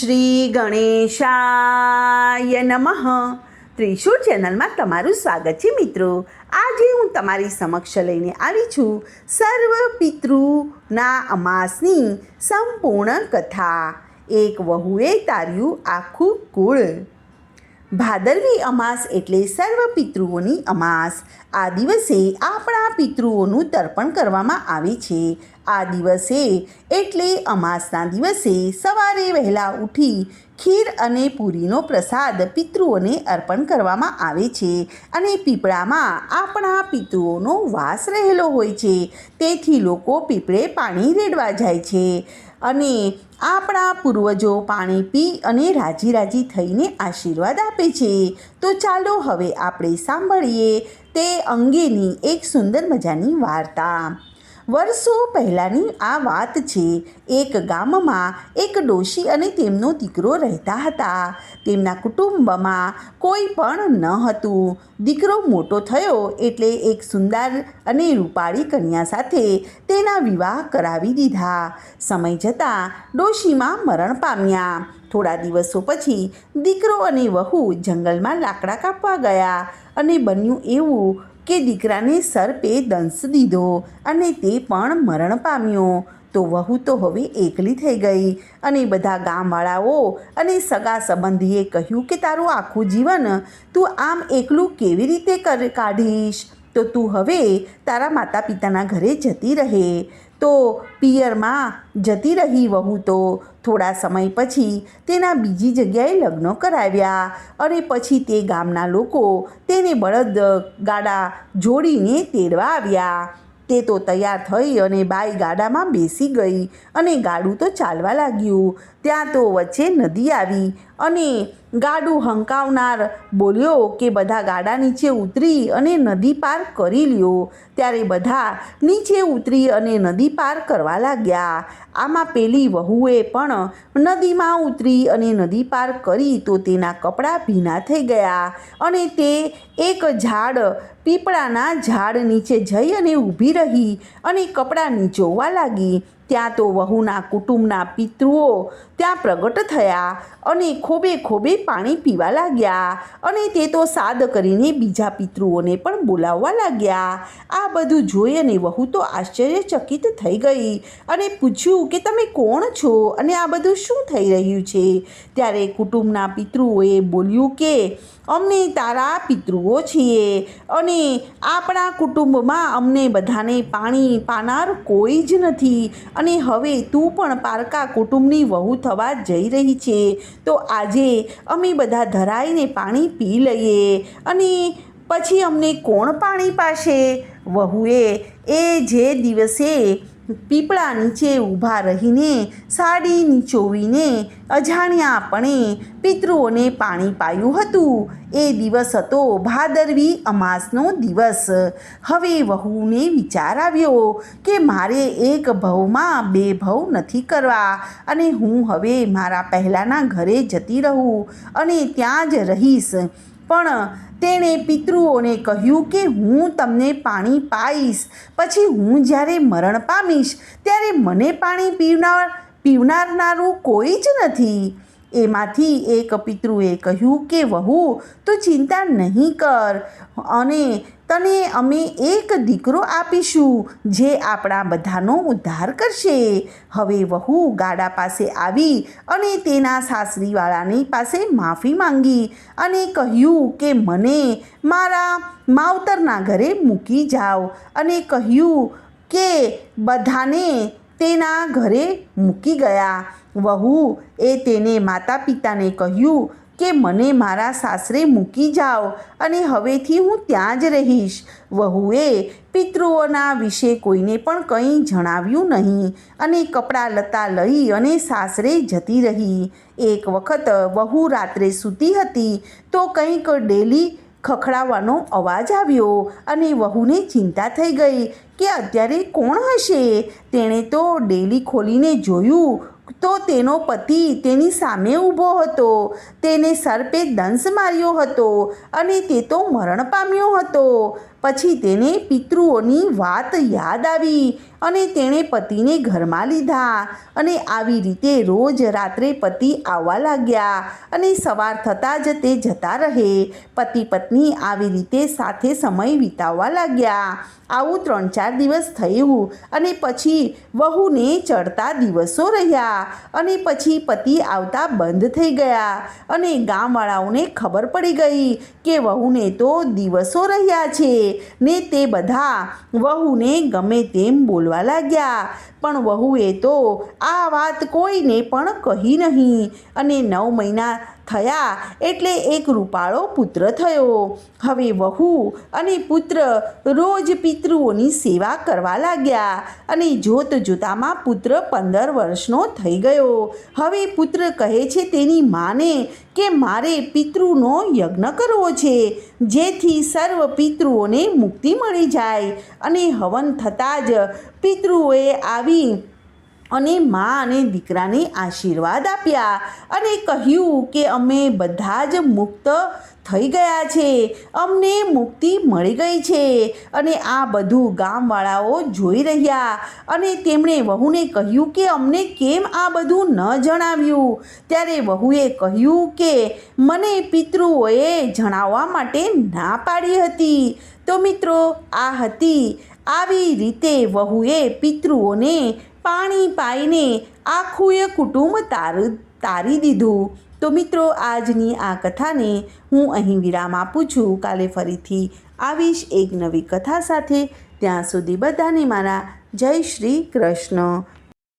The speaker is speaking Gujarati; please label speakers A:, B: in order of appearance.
A: શ્રી ગણેશાય નમઃ. ત્રિશુર ચેનલમાં તમારું સ્વાગત છે મિત્રો. આજે હું તમારી સમક્ષ લઈને આવી છું સર્વ પિતૃના અમાસની સંપૂર્ણ કથા. એક વહુએ તાર્યું આખું કુળ. ભાદરવી અમાસ એટલે સર્વ પિતૃઓની અમાસ. આ દિવસે આપણા પિતૃઓનું તર્પણ કરવામાં આવે છે. આ દિવસે એટલે અમાસના દિવસે સવારે વહેલા ઉઠી ખીર અને પૂરીનો પ્રસાદ પિતૃઓને અર્પણ કરવામાં આવે છે અને પીપળામાં આપણા પિતૃઓનો વાસ રહેલો હોય છે. તેથી લોકો પીપળે પાણી રેડવા જાય છે અને આપણા પૂર્વજો પાણી પી અને રાજી રાજી થઈને આશીર્વાદ આપે છે. તો ચાલો હવે આપણે સાંભળીએ તે અંગેની એક સુંદર મજાની વાર્તા. વર્ષો પહેલાંની આ વાત છે. એક ગામમાં એક ડોશી અને તેમનો દીકરો રહેતા હતા. તેમના કુટુંબમાં કોઈ પણ ન હતું. દીકરો મોટો થયો એટલે એક સુંદર અને રૂપાળી કન્યા સાથે તેના વિવાહ કરાવી દીધા. સમય જતાં ડોશીમાં મરણ પામ્યા. થોડા દિવસો પછી દીકરો અને વહુ જંગલમાં લાકડા કાપવા ગયા અને બન્યું એવું કે દીકરાને સર્પે દંશ દીધો અને તે પણ મરણ પામ્યો. તો વહુ તો હવે એકલી થઈ ગઈ અને બધા ગામવાળાઓ અને સગા સંબંધીએ કહ્યું કે તારું આખું જીવન તું આમ એકલું કેવી રીતે કર કાઢીશ? તો તું હવે તારા માતા પિતાના ઘરે જતી રહે. તો પિયરમાં જતી રહી વહુ તો થોડા સમય પછી તેના બીજી જગ્યાએ લગ્ન કરાવ્યા અને પછી તે ગામના લોકો તેને બળદ ગાડા જોડીને તેડવા આવ્યા. તે તો તૈયાર થઈ અને બાઈ ગાડામાં બેસી ગઈ અને ગાડું તો ચાલવા લાગ્યું. ત્યાં તો વચ્ચે નદી આવી અને ગાડું હંકાવનાર બોલ્યો કે બધા ગાડા નીચે ઉતરી અને નદી પાર કરી લ્યો. ત્યારે બધા નીચે ઉતરી અને નદી પાર કરવા લાગ્યા. આમાં પેલી વહુએ પણ નદીમાં ઉતરી અને નદી પાર કરી તો તેના કપડાં ભીના થઈ ગયા અને તે એક ઝાડ પીપળાના ઝાડ નીચે જઈ અને ઊભી રહી અને કપડાં નીચોવા લાગી. ત્યાં તો વહુના કુટુંબના પિતૃઓ ત્યાં પ્રગટ થયા અને ખોબે ખોબે પાણી પીવા લાગ્યા અને તે તો સાદ કરીને બીજા પિતૃઓને પણ બોલાવવા લાગ્યા. આ બધું જોઈ અને વહુ તો આશ્ચર્યચકિત થઈ ગઈ અને પૂછ્યું કે તમે કોણ છો અને આ બધું શું થઈ રહ્યું છે? ત્યારે કુટુંબના પિતૃઓએ બોલ્યું કે, અમને તારા પિતૃઓ છીએ અને આપણા કુટુંબમાં અમને બધાને પાણી પાનાર કોઈ જ નથી. અને હવે તું પણ પારકા કુટુંબની વહુ થવા જઈ રહી છે. તો આજે અમે બધા ધરાઈને પાણી પી લઈએ અને પછી અમને કોણ પાણી પાશે? વહુએ એ જે દિવસે પીપળા નીચે ઊભા રહીને સાડી નીચોવીને અજાણ્યાપણે પિતૃઓને પાણી પાયું હતું. એ દિવસ હતો ભાદરવી અમાસનો દિવસ. હવે વહુને વિચાર આવ્યો કે મારે એક ભવમાં બે ભવ નથી કરવા અને હું હવે મારા પહેલાંના ઘરે જતી રહું અને ત્યાં જ રહીશ. પણ તેણે પિતૃઓને કહ્યું કે હું તમને પાણી પાઈશ. પછી હું જ્યારે મરણ પામીશ, ત્યારે મને પાણી પીવનાર પીવનારનારું કોઈ જ નથી. એમાંથી એક પિતૃએ કહ્યું કે, વહુ, તું ચિંતા નહીં કર અને તને અમે એક દીકરો આપીશું જે આપણા બધાનો ઉદ્ધાર કરશે. હવે વહુ ગાડા પાસે આવી અને તેના સાસરીવાળાની પાસે માફી માંગી અને કહ્યું કે, મને મારા માવતરના ઘરે મૂકી જાઓ. અને કહ્યું કે, બધાને તેના ઘરે મૂકી ગયા. વહુ એ તેને માતા પિતાને કહ્યું કે મને મારા સાસરે મૂકી જાઓ અને હવેથી હું ત્યાં જ રહીશ. વહુએ પિતૃઓના વિશે કોઈને પણ કંઈ જણાવ્યું નહીં અને કપડાં લતા લઈ અને સાસરે જતી રહી. એક વખત વહુ રાત્રે સૂતી હતી તો કંઈક ડેલી ખખડાવાનો અવાજ આવ્યો અને વહુને ચિંતા થઈ ગઈ કે અત્યારે કોણ હશે? તેણે તો ડેલી ખોલીને જોયું તો તેનો પતિ તેની સામે ઊભો હતો. તેને સર્પે દંશ માર્યો હતો અને તે તો મરણ પામ્યો હતો. પછી તેને પિતૃઓની વાત યાદ આવી અને તેણે પતિને ઘરમાં લીધા અને આવી રીતે રોજ રાત્રે પતિ આવવા લાગ્યા અને સવાર થતાં જ તે જતા રહે. પતિ પત્ની આવી રીતે સાથે સમય વિતાવવા લાગ્યા. આવું ત્રણ ચાર દિવસ થયું અને પછી વહુને ચડતા દિવસો રહ્યા અને પછી પતિ આવતા બંધ થઈ ગયા અને ગામવાળાઓને ખબર પડી ગઈ કે વહુને તો દિવસો રહ્યા છે. ને તે બધા વહુને ગમે તેમ બોલવા લાગ્યા. પણ વહુએ તો આ વાત કોઈને પણ કહી નહીં. અને નવ મહિના થયા એટલે એક રૂપાળો પુત્ર થયો. હવે વહુ અને પુત્ર રોજ પિતૃઓની સેવા કરવા લાગ્યા અને જોત જોતામાં પુત્ર પંદર વર્ષનો થઈ ગયો. હવે પુત્ર કહે છે તેની માને કે મારે પિતૃનો યજ્ઞ કરવો છે, જેથી સર્વ પિતૃઓને મુક્તિ મળી જાય અને હવન થતાં જ પિતૃઓએ આવી અને મા અને દીકરાને આશીર્વાદ આપ્યા અને કહ્યું કે અમે બધા જ મુક્ત થઈ ગયા છે. અમને મુક્તિ મળી ગઈ છે અને આ બધું ગામવાળાઓ જોઈ રહ્યા અને તેમણે વહુને કહ્યું કે અમને કેમ આ બધું ન જણાવ્યું? ત્યારે વહુએ કહ્યું કે મને પિતૃઓએ જણાવવા માટે ના પાડી હતી. તો મિત્રો, આ હતી. આવી રીતે વહુએ પિતૃઓને પાણી પાઈને આખું એ કુટુંબ તાર, તારી દીધું. તો મિત્રો, આજની આ કથાને હું અહીં વિરામ આપું છું. કાલે ફરીથી આવીશ એક નવી કથા સાથે. ત્યાં સુધી બધાને મારા જય શ્રી કૃષ્ણ.